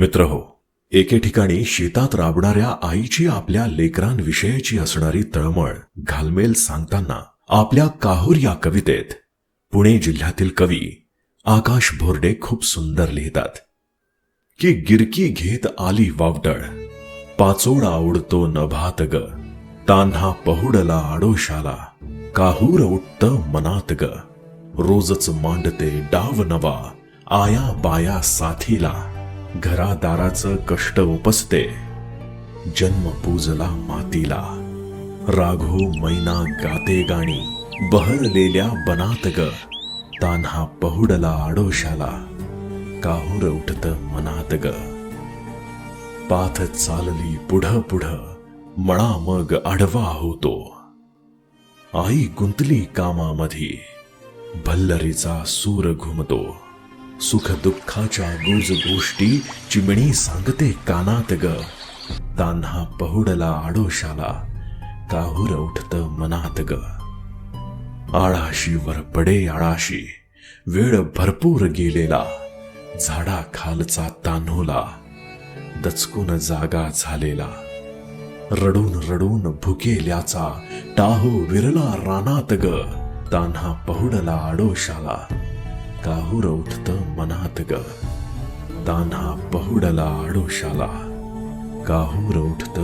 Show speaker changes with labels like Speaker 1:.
Speaker 1: मित्र हो एके ठिकाणी शेतात राबणाऱ्या आईची आपल्या लेकरांविषयीची असणारी तळमळ घालमेल सांगताना आपल्या काहूर या कवितेत पुणे जिल्ह्यातील कवी आकाश भोरडे खूप सुंदर लिहितात. की गिरकी घेत आली वावटळ पाचोळा आवडतो नभात ग तान्हा पहुडला आडोशाला काहूर उठत मनात ग रोजच मांडते डाव नवा आया बाया साथीला. घरादाराचं कष्ट उपसते. जन्म पूजला मातीला. राघो मैना गाते गाणी बहरलेल्या बनात ग. तान्हा पहुडला आडोशाला. काहूर उठत मनात ग. पाथ चालली पुढं पुढं मळा मग आडवा होतो. आई गुंतली कामामधी. भल्लरीचा सूर घुमतो. सुख दुःखाच्या गुज गोष्टी चिमणी सांगते कानात ग. तान्हा पहुडला आडोशाला काहूर उठत मनात ग. आळाशीवर पडे आळाशी वेळ भरपूर गेलेला झाडा खालचा तान्होला दचकून जागा झालेला. रडून रडून भुकेल्याचा टाहो विरला रानात ग. तान्हा पहुडला आडोशाला काहूर उठत मनात ग. तान्हा पहुडला आडोशाला. काहूर उठत